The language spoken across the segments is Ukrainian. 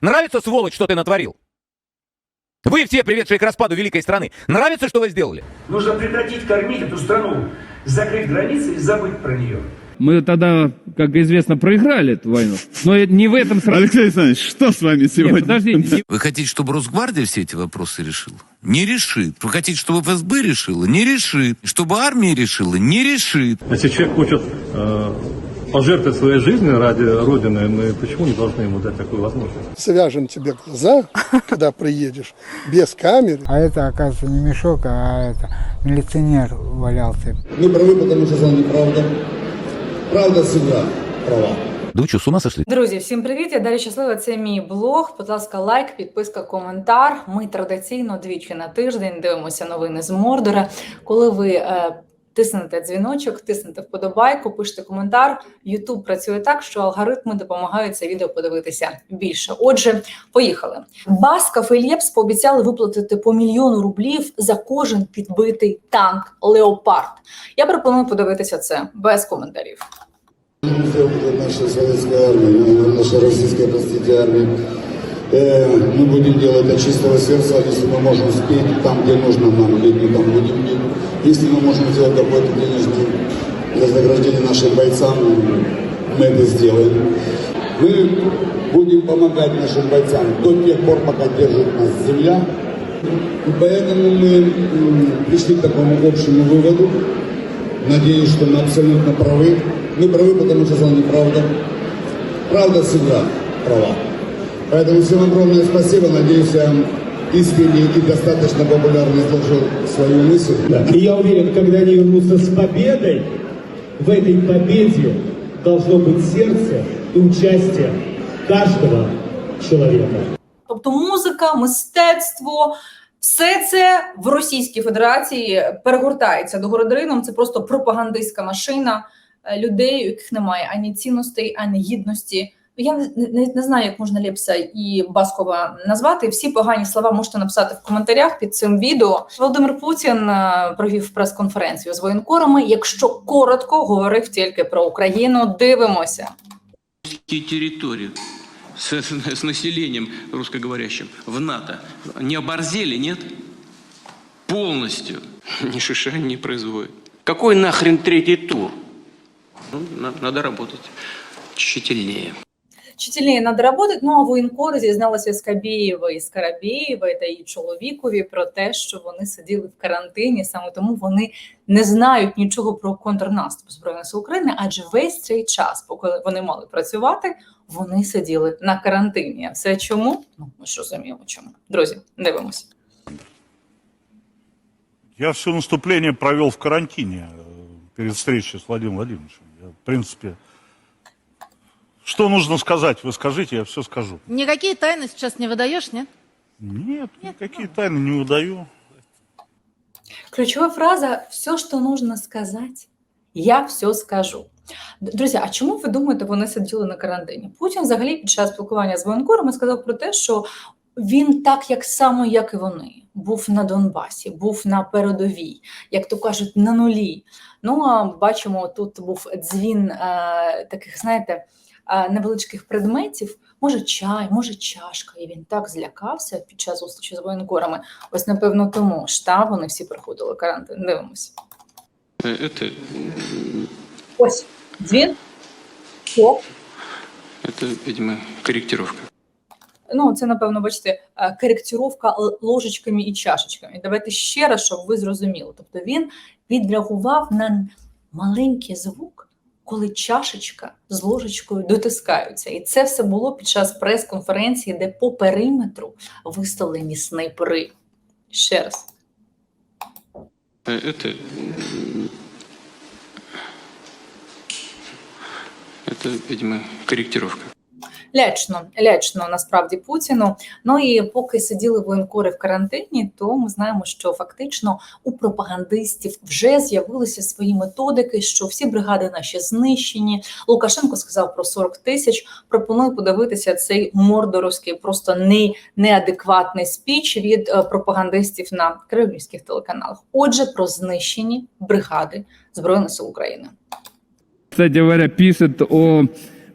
Нравится, сволочь, что ты натворил? Вы все, приведшие к распаду великой страны, нравится, что вы сделали? Нужно прекратить кормить эту страну, закрыть границы и забыть про нее. Мы тогда, как известно, проиграли эту войну. Но не в этом сразу. Алексей Александрович, что с вами сегодня? подождите, не- Вы хотите, чтобы Росгвардия все эти вопросы решила? Не решит. Вы хотите, чтобы ФСБ решила? Не решит. Чтобы армия решила? Не решит. Если человек хочет э, пожертвовать своей жизнью ради Родины, мы почему не должны ему дать такую возможность? свяжем тебе глаза, когда приедешь, без камеры. А это, оказывается, не мешок, а это милиционер валялся. Мы правы, потому что сказал неправда. Правда всегда права. Да вы что, с ума сошли? Друзі, всім привіт! Я Дар'я Щаслива. Це мій блог. Будь ласка, лайк, підписка, коментар. Ми традиційно двічі на тиждень дивимося новини з Мордора. Коли ви е, тиснете дзвіночок, тиснете вподобайку, пишете коментар. Ютуб працює так, що алгоритми допомагають це відео подивитися більше. Отже, поїхали. Басков і Лєпс пообіцяли виплатити по мільйону рублів за кожен підбитий танк Леопард. Я пропоную подивитися це без коментарів. Наша советская армия, наша армия. Э, мы будем делать от чистого сердца, если мы можем успеть там, где нужно нам, бить, мы там будем бить. Если мы можем сделать какое-то денежное вознаграждение нашим бойцам, мы это сделаем. Мы будем помогать нашим бойцам до тех пор, пока держит нас земля. И поэтому мы пришли к такому общему выводу. Надеюсь, что мы абсолютно правы. Мы правы, потому что сказал неправда. Правда всегда права. Поэтому всем огромное спасибо. Надеюсь, я искренне и достаточно популярно изложил свою мысль. И я уверен, когда они вернутся с победой, в этой победе должно быть сердце и участие каждого человека. Тобто музика, мистецтво, все це в Російській Федерації перегортається до городрином. Це просто пропагандистська машина е, людей, у яких немає ані цінностей, ані гідності. Я не, не, знаю, як можна Лепса і Баскова назвати. Всі погані слова можете написати в коментарях під цим відео. Володимир Путін е, провів прес-конференцію з воєнкорами. Якщо коротко, говорив тільки про Україну. Дивимося. территорию с, с населением русскоговорящим в НАТО не оборзели, нет? Полностью. Ни шиша не производит. Какой нахрен третий тур? Ну, на- надо работать тщательнее. Вчителі надо работать, ну а воєнкори зізналися Скабєєва і Скарабєєва та її чоловікові про те, що вони сиділи в карантині, саме тому вони не знають нічого про контрнаступ Збройних сил України, адже весь цей час, поки вони мали працювати, вони сиділи на карантині. А все чому? Ну ми ж розуміємо, чому. Друзі, дивимося. Я все наступление провел в карантине э, перед встречей с Владимиром Владимировичем. Я, в принципе, что нужно сказать, вы скажите, я все скажу. Никакие тайны сейчас не выдаешь, нет? Нет, никакие тайны не выдаю. Ключова фраза все, що нужно сказати, я все скажу. Д- Друзі, а чому ви думаєте, вони сиділи на карантині? Путін взагалі під час спілкування з воєнкорами сказав про те, що він так як само, як і вони, був на Донбасі, був на передовій, як то кажуть, на нулі. Ну а бачимо, тут був дзвін е, таких, знаєте, е, невеличких предметів. Може, чай, може, чашка. І він так злякався під час зустрічі з воєнкорами. Ось, напевно, тому ж та вони всі проходили карантин. Дивимося. Э, Это, Ось дзвін. О, это, видимо, корректировка. ну це напевно, бачите, е, коректировка л- ложечками і чашечками. Давайте ще раз, щоб ви зрозуміли. Тобто він відреагував на маленький звук, коли чашечка з ложечкою дотискаються. І це все було під час прес-конференції, де по периметру виставлені снайпери. Ще раз. Э, Это, это, видимо, корректировка. Лячно, лячно насправді Путіну. Ну і поки сиділи воєнкори в карантині, то ми знаємо, що фактично у пропагандистів вже з'явилися свої методики, що всі бригади наші знищені. Лукашенко сказав про 40 тисяч. Пропоную подивитися цей мордоровський, просто не, неадекватний спіч від е, пропагандистів на кремлівських телеканалах. Отже, про знищені бригади Збройних сил України. кстати говоря, пишет о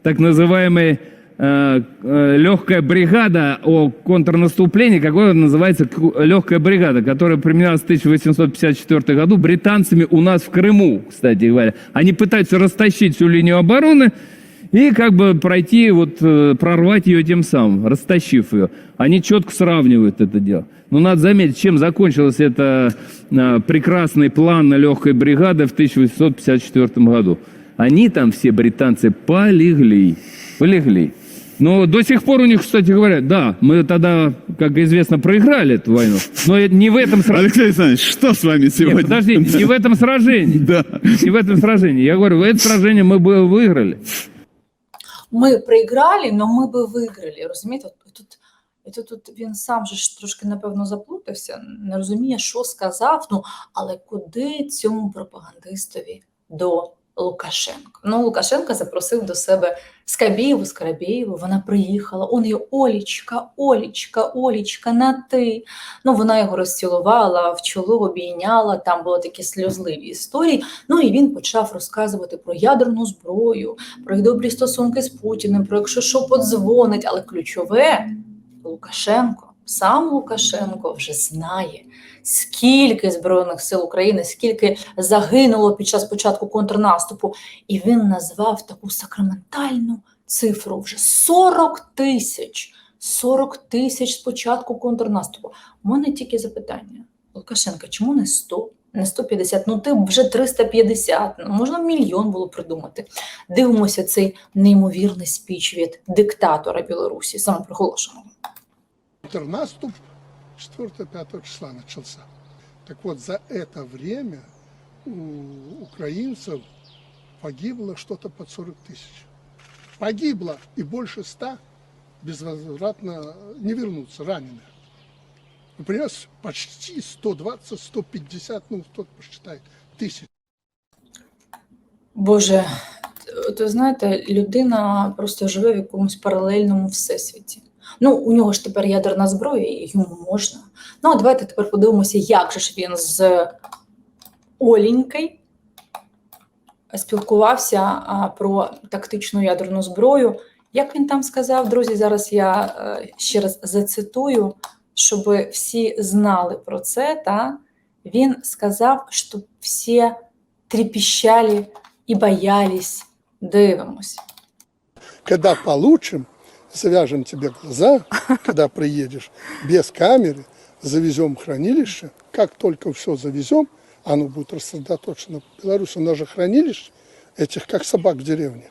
так называемой легкая бригада о контрнаступлении, какое называется легкая бригада, которая применялась в 1854 году британцами у нас в Крыму, кстати говоря. Они пытаются растащить всю линию обороны и как бы пройти, вот, э, прорвать ее тем самым, растащив ее. Они четко сравнивают это дело. Но надо заметить, чем закончился это э, прекрасный план легкой бригады в 1854 году. Они там все британцы полегли, полегли. Но до сих пор у них, кстати говоря, да, мы тогда, как известно, проиграли эту войну. Но это не в этом сражении. Алексей Александрович, что с вами сегодня? Нет, подождите, не в этом сражении. Да. Не в этом сражении. Я говорю, в это сражение мы бы выиграли. Ми проіграли, але ми би виграли. Розумієте? От Тут, і тут, тут він сам же ж трошки, напевно, заплутався, не розуміє, що сказав. Ну, але куди цьому пропагандистові до Лукашенка? Ну, Лукашенка запросив до себе Скабєєву, Скарабєєву, вона приїхала, он її Олічка, Олічка, Олічка, на ти. Ну, вона його розцілувала, в чоло обійняла, там були такі сльозливі історії. Ну і він почав розказувати про ядерну зброю, про їх добрі стосунки з Путіним, про якщо що подзвонить, але ключове Лукашенко, сам Лукашенко вже знає, скільки Збройних сил України, скільки загинуло під час початку контрнаступу, і він назвав таку сакраментальну цифру вже 40 тисяч. 40 тисяч з початку контрнаступу. У мене тільки запитання. Лукашенка, чому не 100? Не 150, ну ти вже 350, ну, можна мільйон було придумати. Дивимося цей неймовірний спіч від диктатора Білорусі, самопроголошеного. Контрнаступ 4-5 числа начался. Так вот, за это время у украинцев погибло что-то под 40 тысяч. Погибло и больше 100 безвозвратно не вернутся раненых. Вы понимаете, почти 120, 150, ну кто посчитает, тысяч. Боже, от ви знаєте, людина просто живе в якомусь паралельному всесвіті. Ну, у нього ж тепер ядерна зброя, і йому можна. Ну, а давайте тепер подивимося, як же ж він з Олінькою спілкувався про тактичну ядерну зброю. Як він там сказав, друзі, зараз я е, ще раз зацитую, щоб всі знали про це. Та? Він сказав, щоб всі трепещали і боялись. Дивимось. Когда получим, завяжем тебе глаза, когда приедешь, без камеры, завезем в хранилище. Как только все завезем, оно будет рассредоточено по Беларуси. У нас же хранилище этих, как собак в деревне.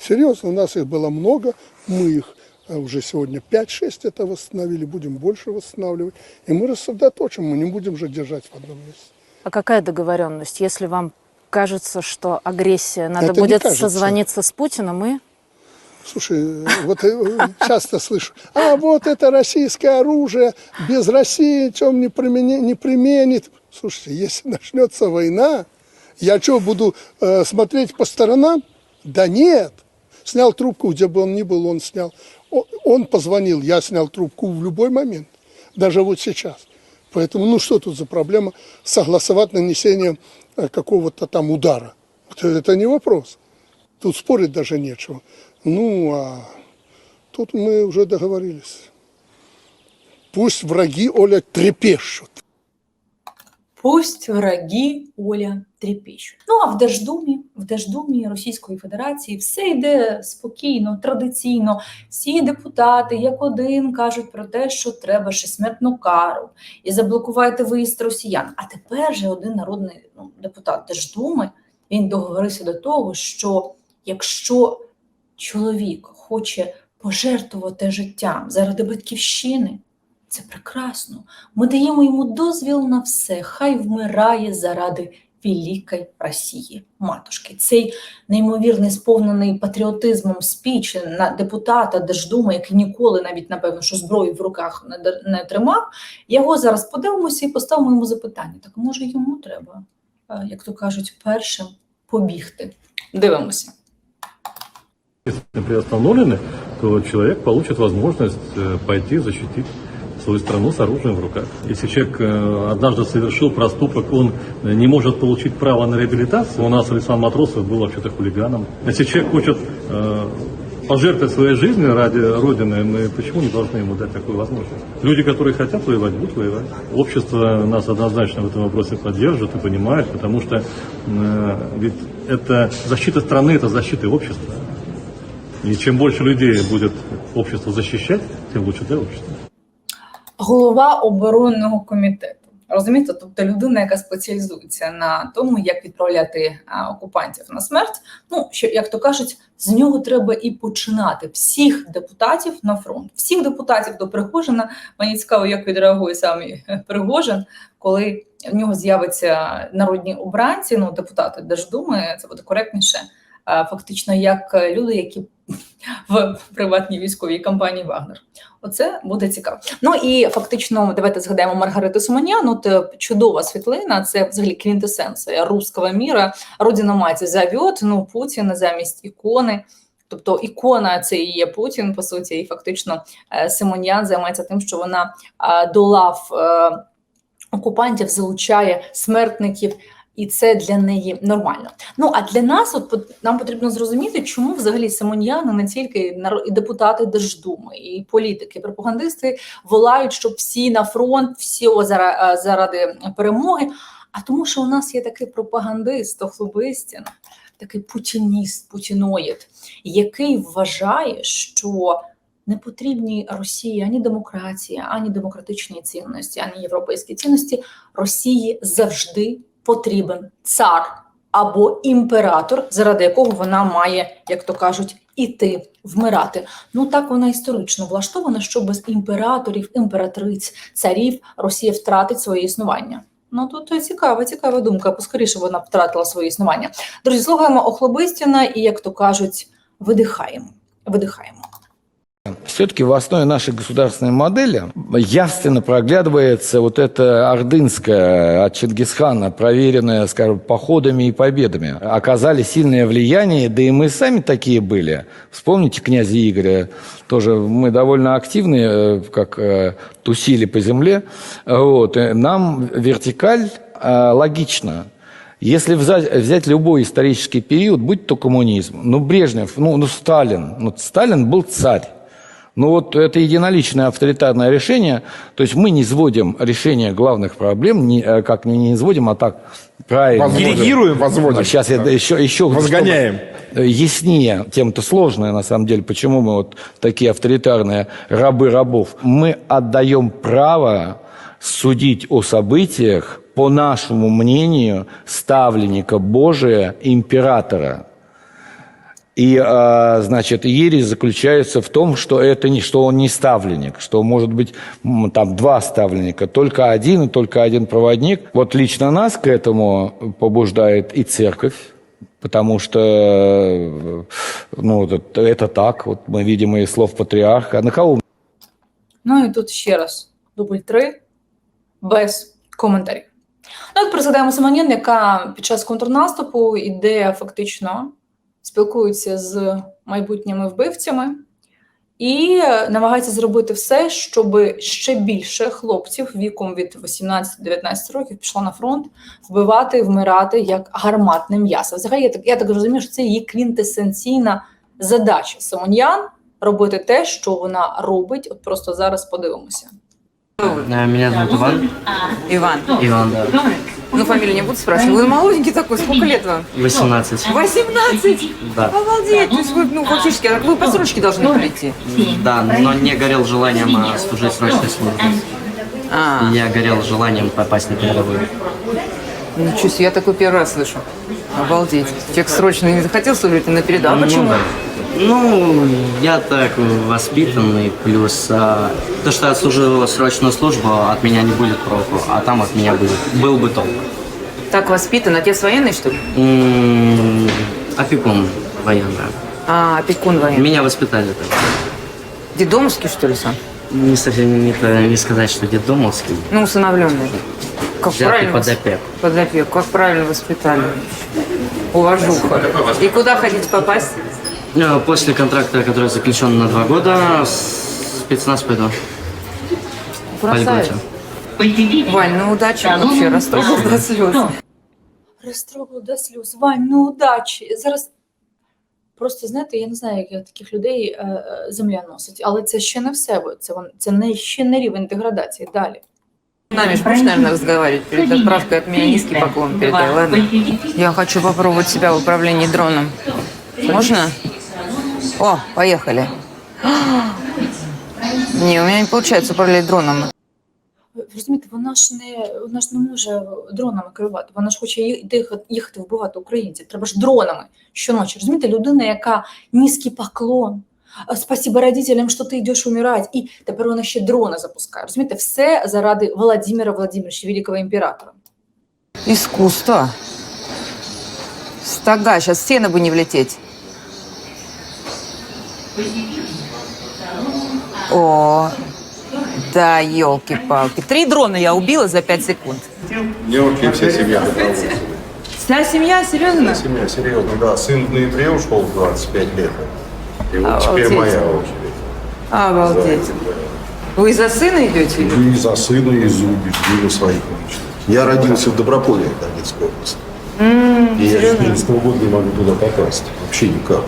Серьезно, у нас их было много, мы их э, уже сегодня 5-6 это восстановили, будем больше восстанавливать. И мы рассредоточим, мы не будем же держать в одном месте. А какая договоренность? Если вам кажется, что агрессия, надо Это будет созвониться с Путиным и... Слушай, вот э, часто слышу, а вот это российское оружие, без России чем не, примене- не применит. Слушайте, если начнется война, я что, буду э, смотреть по сторонам? Да нет. Снял трубку, где бы он ни был, он снял. О- Он позвонил, я снял трубку в любой момент, даже вот сейчас. Поэтому, ну что тут за проблема согласовать нанесение э, какого-то там удара? Это не вопрос. Тут спорить даже нечего. Ну, а тут мы уже договорились. Пусть враги, Оля, трепещут. Пусть враги Оля трепещуть. Ну а в Держдумі, в Держдумі Російської Федерації все йде спокійно, традиційно. Всі депутати, як один, кажуть про те, що треба ще смертну кару і заблокувати виїзд росіян. А тепер же один народний ну, депутат Держдуми він договорився до того, що якщо чоловік хоче пожертвувати життям заради батьківщини, це прекрасно. Ми даємо йому дозвіл на все. Хай вмирає заради великої Росії, матушки. Цей неймовірний сповнений патріотизмом спіч на депутата Держдуми, який ніколи навіть напевно, що зброю в руках не, тримав. Його зараз подивимося і поставимо йому запитання. Так може йому треба, е, як то кажуть, першим побігти. Дивимося. Если приостановлены, то человек получит возможность э, пойти защитить свою страну с оружием в руках. Если человек э, однажды совершил проступок, он э, не может получить право на реабилитацию. У нас Александр Матросов был вообще-то хулиганом. Если человек хочет пожертвовать своей жизнью ради Родины, мы почему не должны ему дать такую возможность? Люди, которые хотят воевать, будут воевать. Общество нас однозначно в этом вопросе поддержит и понимает, потому что ведь это защита страны, это защита общества. И чем больше людей будет общество защищать, тем лучше для общества. голова оборонного комітету. Розумієте, тобто людина, яка спеціалізується на тому, як відправляти окупантів на смерть. Ну що як то кажуть, з нього треба і починати всіх депутатів на фронт, всіх депутатів до Пригожина. Мені цікаво, як відреагує сам Пригожин, коли в нього з'явиться народні обранці, ну депутати Держдуми, це буде коректніше. Фактично, як люди, які в приватній військовій компанії Вагнер. Оце буде цікаво. Ну і фактично, давайте згадаємо Маргариту Суманян. От е, чудова світлина. Це взагалі квінтесенція русского міра. Родина маті зовет, ну Путін замість ікони. Тобто ікона це і є Путін, по суті, і фактично е, Симонян займається тим, що вона до лав е, окупантів залучає смертників. І це для неї нормально. Ну а для нас, от нам потрібно зрозуміти, чому взагалі Симоньяни, не тільки і депутати Держдуми, і політики, і пропагандисти волають, щоб всі на фронт, всі е, заради перемоги. А тому, що у нас є такий пропагандист, Охлобистін, такий путініст, путіноїд, який вважає, що не потрібні Росії ані демократія, ані демократичні цінності, ані європейські цінності. Росії завжди потрібен цар або імператор, заради якого вона має, як то кажуть, іти вмирати. Ну так вона історично влаштована, що без імператорів, імператриць, царів Росія втратить своє існування. Ну тут цікава, цікава думка. Поскоріше вона втратила своє існування. Друзі, слухаємо Охлобистіна і, як то кажуть, видихаємо. Видихаємо. Все-таки в основе нашей государственной модели явственно проглядывается вот эта ордынская от Чингисхана, проверенная, скажем, походами и победами. Оказали сильное влияние, да и мы сами такие были. Вспомните князя Игоря, тоже мы довольно активные, э, как э, тусили по земле. Вот. и Нам вертикаль э, логична. Если взять, взять любой исторический период, будь то коммунизм, ну Брежнев, ну, ну Сталин, ну Сталин был царь. Ну вот это единоличное авторитарное решение, то есть мы не сводим решение главных проблем, не, э, как не, сводим, а так правильно. Возводим. Делегируем, возводим. Сейчас я еще, еще Возгоняем. э, яснее, тем-то сложное на самом деле, почему мы вот такие авторитарные рабы рабов. Мы отдаем право судить о событиях, по нашему мнению, ставленника Божия, императора. И, а, значит, ересь заключается в том, что это не, что он не ставленник, что может быть м, там два ставленника, только один и только один проводник. Вот лично нас к этому побуждает и церковь, потому что, э, ну, это, это так, вот мы видим из слов патриарха. А на кого Ну і тут ще раз дубль три без коментарів. Ну, от призгадаємо Симонян, яка під час контрнаступу іде фактично спілкується з майбутніми вбивцями і намагається зробити все, щоб ще більше хлопців віком від 18-19 років пішло на фронт вбивати, вмирати як гарматне м'ясо. Взагалі, я так, я так розумію, що це її квінтесенційна задача Симоньян робити те, що вона робить. От просто зараз подивимося. Меня зовут Иван. Иван. Иван, да. Ну, фамилию не буду спрашивать. Вы молоденький такой, сколько лет вам? 18. 18? Да. Обалдеть, то есть вы, ну, фактически, вы по срочке должны прийти. Да, но не горел желанием а, служить срочной службе. А, Я горел желанием попасть на передовую. Ничего себе, я такой первый раз слышу. Обалдеть. Человек срочно не захотел служить на передовую. А Ну, почему? да. Ну, я так воспитанный, плюс а, то, что я отслужил срочную службу, от меня не будет проку, а там от меня будет, был бы толк. Так воспитан. Отец военный, что ли? М, Опекун военный. А, опекун военный. Меня воспитали так. Дедомовский, что ли, сам? Не совсем не, не сказать, что детдомовский. Ну, усыновленный. Как Взятый правильно? под вас- опеку. Под опеку. Как правильно воспитали. Уважуха. И куда хотите попасть? Э, После контракта, который заключен на два года, с- спецназ пойду. По Красавец. льготе. Вань, ну удачи вообще, растрогал до слез. Розтрогла до сльоз. Вань, ну удачі. Зараз просто знаєте, я не знаю, як таких людей е, е, земля носить, але це ще не все. бо Це вон- це не ще не рівень деградації. Далі. Нами ж будешь, наверное, разговаривать перед отправкой от меня низкий поклон передай, ладно? Я хочу попробовать себя в управлении дроном. Можно? О, поехали. Не, у меня не получается управлять дроном. Розумієте, вона ж не вона ж не може дронами керувати. Вона ж хоче їхати, їхати вбивати українців. Треба ж дронами щоночі. Розумієте, людина, яка низький поклон. а, Спасибо родителям, що ти йдеш умирати. І тепер вона ще дрони запускає. Розумієте, все заради Володимира Владимировича, великого імператора. Искусство. Стога, сейчас в стены бы не влететь. О, да, елки-палки. Три дрона я убила за пять секунд. Девушки, вся семья добровольцев. Вся семья, серьезно? Семья, серьезно, да. Сын в ноябре ушел в 25 лет. И вот теперь Обалдеть. моя очередь. Обалдеть. За это, Вы за сына идете? да. И за сына, и за убеждения своих мечт. Я родился в Доброполе, Донецкой области. И я с серьезно? 11 года не могу туда попасть. Вообще никак.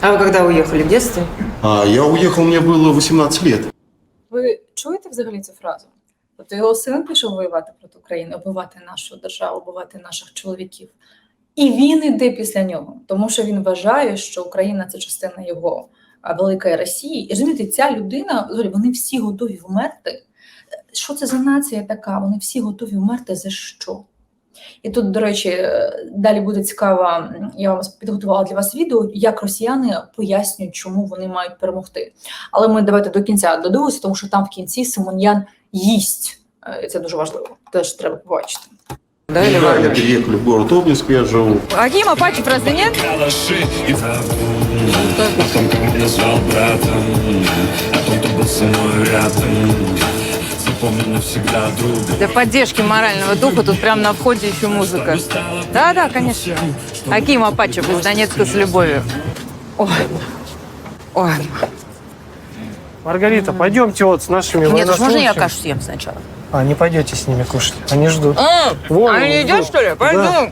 А вы когда уехали? В детстве? А я уехал, мне было 18 лет. Ви чуєте взагалі цю фразу? Тобто його син пішов воювати проти України, убивати нашу державу, убивати наших чоловіків. І він іде після нього, тому що він вважає, що Україна це частина його великої Росії. І розумієте, ця людина, вони всі готові вмерти. Що це за нація така? Вони всі готові вмерти за що? І тут, до речі, е, далі буде цікаво, я вам підготувала для вас відео, як росіяни пояснюють, чому вони мають перемогти. Але ми давайте до кінця додивимося, тому що там в кінці Симоньян їсть. Е, Це дуже важливо. Теж треба побачити. Да, или Да, я переехали в город Обнинск, я живу. Аким Апачев разве нет? Потом как меня звал братом О том, кто был со мной рядом Запомню навсегда друга Для поддержки морального духа тут прямо на входе еще музыка. Да, да, конечно. Аким Апачев из Донецка с любовью. Ой. Ой. Маргарита, пойдемте вот с нашими Нет, можно я кашу съем сначала? А, не пойдете с ними кушать. Они ждут. А, Вон, они вон, едят, что ли? Пойду.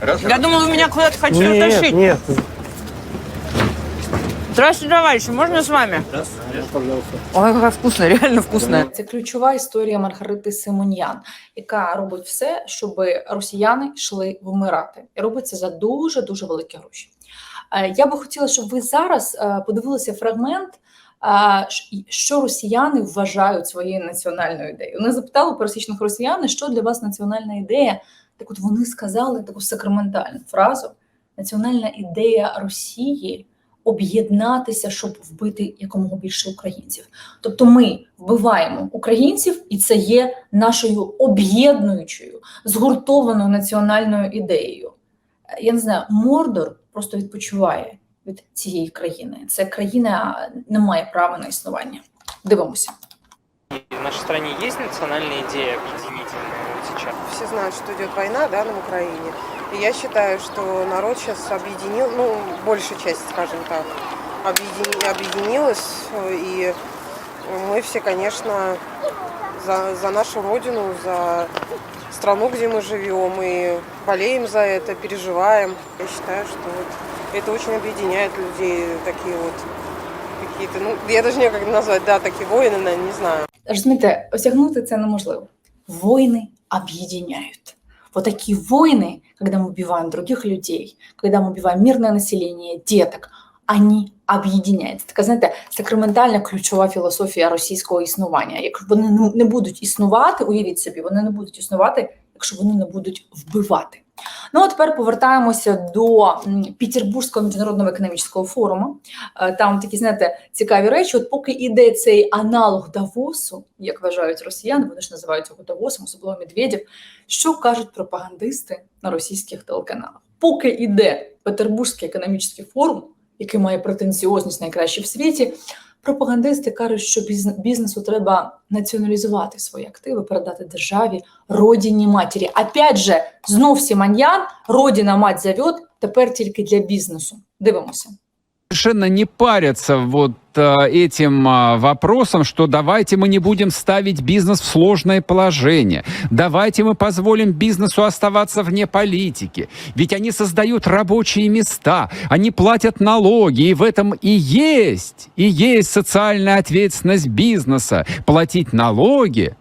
Да. Я думала, вы меня куда-то хотели Нет, тащить. нет. Здравствуйте, товарищи, можно с вами? Ой, какая вкусная, реально вкусная. Це ключова історія Маргарити Симоньян, яка робить все, щоб росіяни йшли вмирати. І робить це за дуже дуже великі гроші. Е, Я би хотіла, щоб ви зараз е, подивилися фрагмент, що росіяни вважають своєю національною ідеєю. Вони запитали пересічних росіян, що для вас національна ідея. Так от вони сказали таку сакраментальну фразу: національна ідея Росії об'єднатися, щоб вбити якомога більше українців. Тобто ми вбиваємо українців, і це є нашою об'єднуючою, згуртованою національною ідеєю. Я не знаю, Мордор просто відпочиває від цієї країни. Ця країна не має права на існування. Дивимося. В нашей стране есть национальная идея объединительная вот сейчас? Все знают, что идет война да, на Украине. И я считаю, что народ сейчас объединил, ну, большая часть, скажем так, объедини- объединилась. И мы все, конечно, за, за нашу родину, за страну, где мы живем, и болеем за это, переживаем. Я считаю, что вот это очень объединяет людей, такие вот какие-то, ну, я даже не как назвать, да, такие воины, наверное, не знаю. Розумієте, осягнути це неможливо. Войны объединяют. Вот такие войны, когда мы убиваем других людей, когда мы убиваем мирное население, деток, они об'єдняють. Це така, знаєте, сакраментальна ключова філософія російського існування. Якщо вони не будуть існувати, уявіть собі, вони не будуть існувати, якщо вони не будуть вбивати. Ну а тепер повертаємося до Петербурзького міжнародного економічного форуму. Е, Там такі, знаєте, цікаві речі. От поки іде цей аналог Давосу, як вважають росіяни, вони ж називають його Давосом, особливо Медведєв, що кажуть пропагандисти на російських телеканалах. Поки іде Петербурзький економічний форум, який має претенціозність найкраще в світі, пропагандисти кажуть, що біз- бізнесу треба націоналізувати свої активи, передати державі, родині матері. Опять же, знов Сіманьян, родина мать зовет, тепер тільки для бізнесу. Дивимося. Совершенно не парятся вот э, этим э, вопросом, что давайте мы не будем ставить бизнес в сложное положение, давайте мы позволим бизнесу оставаться вне политики, ведь они создают рабочие места, они платят налоги, и в этом и есть, и есть социальная ответственность бизнеса, платить налоги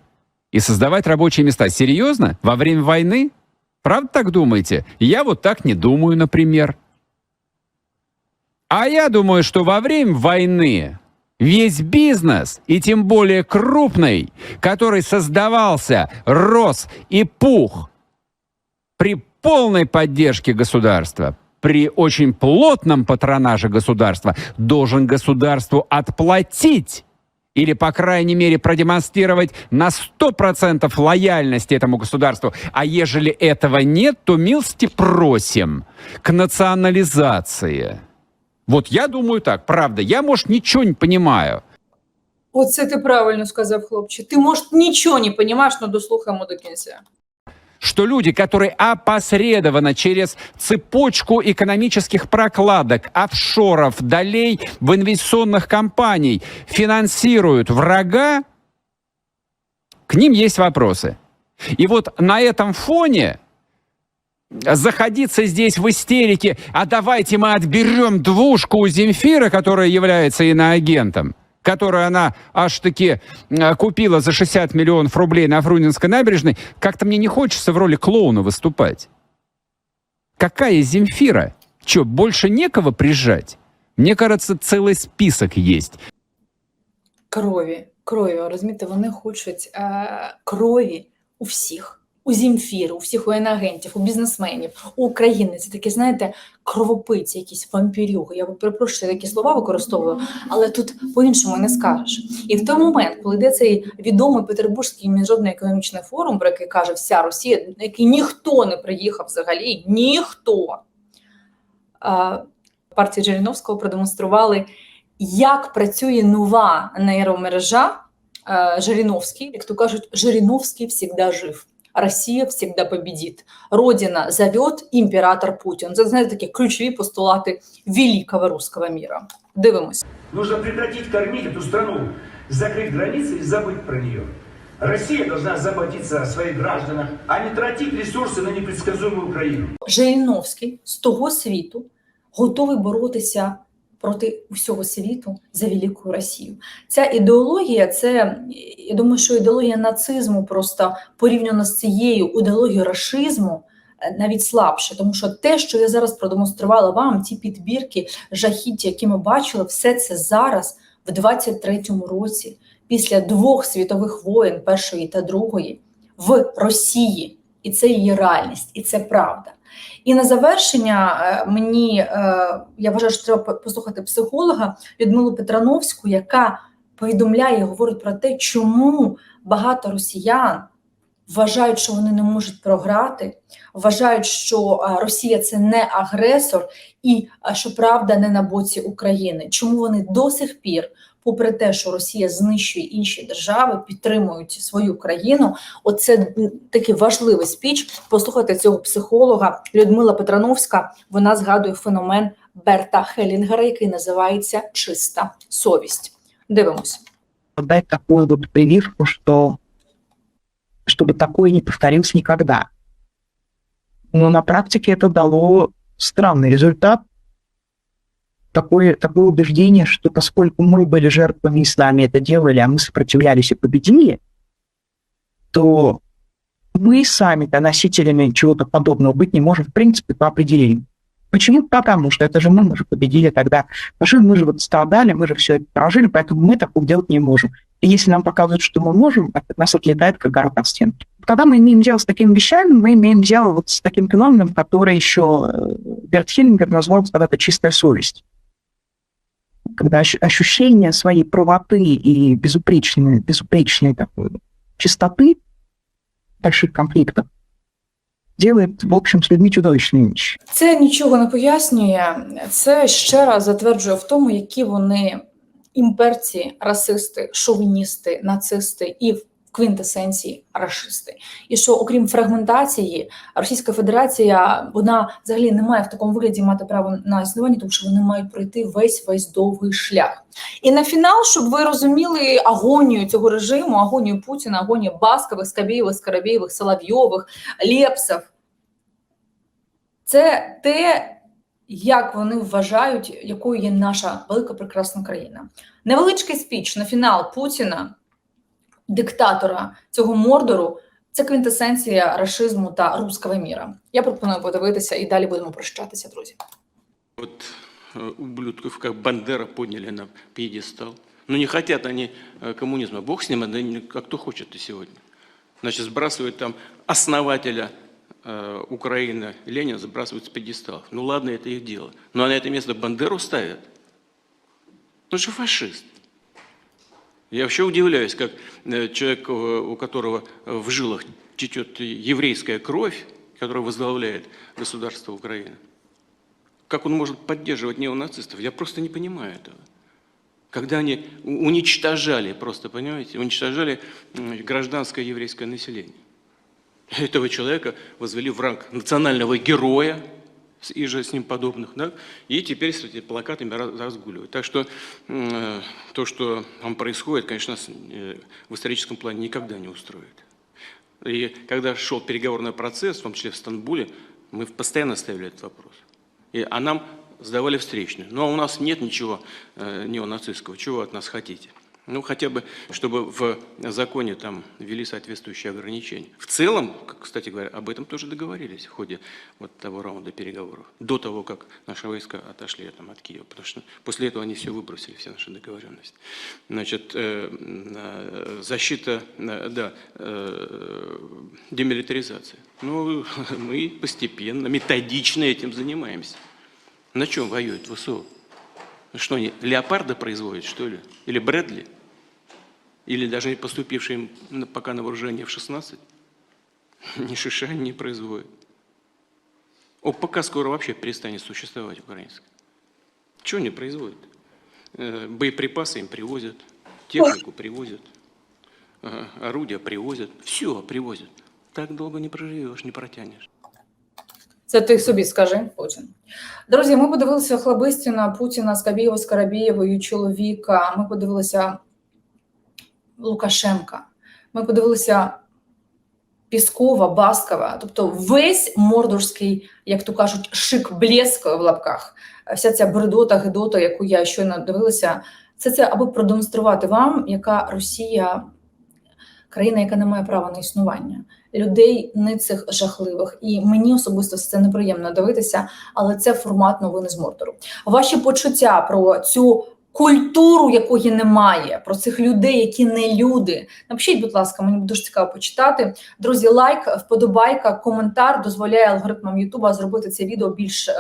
и создавать рабочие места. Серьезно? Во время войны? Правда так думаете? Я вот так не думаю, например. А я думаю, что во время войны весь бизнес, и тем более крупный, который создавался, рос и пух при полной поддержке государства, при очень плотном патронаже государства, должен государству отплатить или, по крайней мере, продемонстрировать на 100% лояльность этому государству. А ежели этого нет, то милости просим к национализации. Вот я думаю так, правда. Я, может, ничего не понимаю. Оце ти правильно сказав, хлопче. Ти, може, нічого не розумієш, але дослухаємо до кінця. что люди, которые опосредованно через цепочку экономических прокладок, офшоров, долей в инвестиционных компаний финансируют врага, к ним есть вопросы. И вот на этом фоне заходиться здесь в истерике, а давайте мы отберем двушку у Земфира, которая является иноагентом, которую она аж таки э, купила за 60 миллионов рублей на Фрунзенской набережной, как-то мне не хочется в роли клоуна выступать. Какая Земфира? Че, больше некого прижать? Мне кажется, целый список есть. Крові, крові, розумієте, вони хочуть е, крові у всіх. У Зімфір, у всіх у агентів, у бізнесменів, у України. Це такі, знаєте, кровопиці, якісь вампірюги. Я перепрошую, такі слова використовую, але тут по-іншому не скажеш. І в той момент, коли йде цей відомий Петербурзький міжнародний економічний форум, про який каже вся Росія, на який ніхто не приїхав взагалі, ніхто. Партії Жириновського продемонстрували, як працює нова нейромережа Жириновський. Як то кажуть, Жириновський завжди жив. Росія завжди победит. Родина зовет, імператор Путін. Це знаєте такі ключові постулати великого руського міра. Дивимось. Нужно прекратить кормить эту страну, закрыть границы и забыть про нее. Россия должна заботиться о своих гражданах, а не тратить ресурсы на непредсказуемую Украину. Жириновський з того світу готовий боротися проти усього світу за велику Росію. Ця ідеологія, це я думаю, що ідеологія нацизму просто порівняно з цією ідеологією рашизму. е, Навіть слабше, тому що те, що я зараз продемонструвала вам, ті підбірки, жахіття, які ми бачили, все це зараз, в 23-му році, після двох світових воєн, першої та другої, в Росії. І це її реальність, і це правда. І на завершення е, мені е, я вважаю, що треба послухати психолога Людмилу Петрановську, яка повідомляє, і говорить про те, чому багато росіян вважають, що вони не можуть програти, вважають, що е, Росія це не агресор, і що правда не на боці України. Чому вони до сих пір, попри те, що Росія знищує інші держави, підтримують свою країну? Оце м, такий важливий спіч. Послухайте цього психолога Людмила Петрановська. Вона згадує феномен Берта Хелінгера, який називається чиста совість. Дивимось. дать такую вот прививку, что чтобы такое не повторилось никогда. Но на практике это дало странный результат. Такое, такое убеждение, что поскольку мы были жертвами и с нами это делали, а мы сопротивлялись и победили, то мы сами-то носителями чего-то подобного быть не можем, в принципе, по определению. Почему? Потому что это же мы, мы же победили тогда. Фашизм, мы же вот страдали, мы же все это прожили, поэтому мы такого делать не можем. И если нам показывают, что мы можем, это нас отлетает как гора под стенки. Когда мы имеем дело с такими вещами, мы имеем дело вот с таким феноменом, который еще э, Берт Хиллингер назвал когда-то чистая совесть. Когда ощ- ощущение своей правоты и безупречной, безупречной такой чистоты больших конфликтов делает, в общем, с людьми чудовищные вещи. Це нічого не пояснює. Це ще раз затверджує в тому, які вони імперці, расисти, шовіністи, нацисти і в квінтесенції рашисти. І що, окрім фрагментації, Російська Федерація вона взагалі не має в такому вигляді мати право на існування, тому що вони мають пройти весь весь довгий шлях. І на фінал, щоб ви розуміли агонію цього режиму, агонію Путіна, агонію Баскових, Скабєєвих, Скарабєєвих, Соловйових, Лєпсов, це те, як вони вважають, якою є наша велика прекрасна країна. Невеличкий спіч на фінал Путіна, диктатора цього мордору, це квінтесенція рашизму та руского міра. Я пропоную подивитися і далі будемо прощатися, друзі. Вот э, ублюдков, как Бандера, подняли на пьедестал. Ну, не хотят они э, коммунизма. Бог с ним, а да не- как кто хочет и сегодня. Значит, сбрасывают там основателя э, Украины, Ленина, сбрасывают с пьедесталов. Ну, ладно, это их дело. Ну, а на это место Бандеру ставят? Ну, же фашист. Я вообще удивляюсь, как э, человек, э, у которого в жилах течет еврейская кровь, который возглавляет государство Украины, как он может поддерживать неонацистов? Я просто не понимаю этого. Когда они уничтожали, просто понимаете, уничтожали гражданское еврейское население. Этого человека возвели в ранг национального героя и же с ним подобных, да, и теперь с этими плакатами раз- разгуливают. Так что э, то, что там происходит, конечно, нас э, в историческом плане никогда не устроит. И когда шел переговорный процесс, в том числе в Стамбуле, мы постоянно ставили этот вопрос. И, а нам сдавали встречную. Ну, а у нас нет ничего э, неонацистского. Чего вы от нас хотите? Ну, хотя бы, чтобы в законе там ввели соответствующие ограничения. В целом, кстати говоря, об этом тоже договорились в ходе вот того раунда переговоров. До того, как наши войска отошли там, от Киева. Потому что после этого они все выбросили, все наши договоренности. Значит, э, э, защита, э, да, э, демилитаризация. Ну, мы постепенно, методично этим занимаемся. На чем воюет ВСУ? Что они, леопарда производят, что ли? Или Брэдли? Или даже не поступившие им на- пока на вооружение в 16? Ни шиша не производят. ОПК скоро вообще перестанет существовать украинский. Чего они производят? Э, Боеприпасы им привозят, технику привозят, э, орудия привозят, все привозят. Так долго не проживешь, не протянешь. Це ти собі скажи, Путін. Друзі, ми подивилися Хлабистіна, Путіна, Скабєєва, Скарабєєва, її чоловіка. Ми подивилися Лукашенка. Ми подивилися Піскова, Баскова, тобто весь мордорський, як то кажуть, шик блеск в лапках, вся ця бредота, гидота, яку я щойно дивилася, це це аби продемонструвати вам, яка Росія країна, яка не має права на існування, людей не цих жахливих. І мені особисто це неприємно дивитися, але це формат новини з Мордору. Ваші почуття про цю культуру, якої немає, про цих людей, які не люди. Напишіть, будь ласка, мені дуже цікаво почитати. Друзі, лайк, вподобайка, коментар дозволяє алгоритмам Ютуба зробити це відео більш е,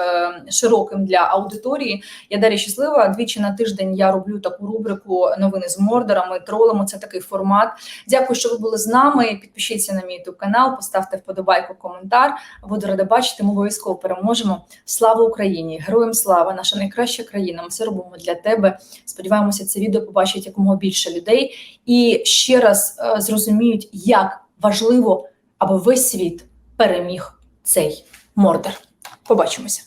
широким для аудиторії. Я Дар'я щаслива. Двічі на тиждень я роблю таку рубрику новини з мордорами, тролами. Це такий формат. Дякую, що ви були з нами. Підпишіться на мій youtube канал, поставте вподобайку, коментар. Буду рада бачити. Ми обов'язково переможемо. Слава Україні! Героям слава! Наша найкраща країна. Ми все робимо для тебе. Сподіваємося, це відео побачить якомога більше людей і ще раз е, зрозуміють, як важливо, аби весь світ переміг цей мордер. Побачимося.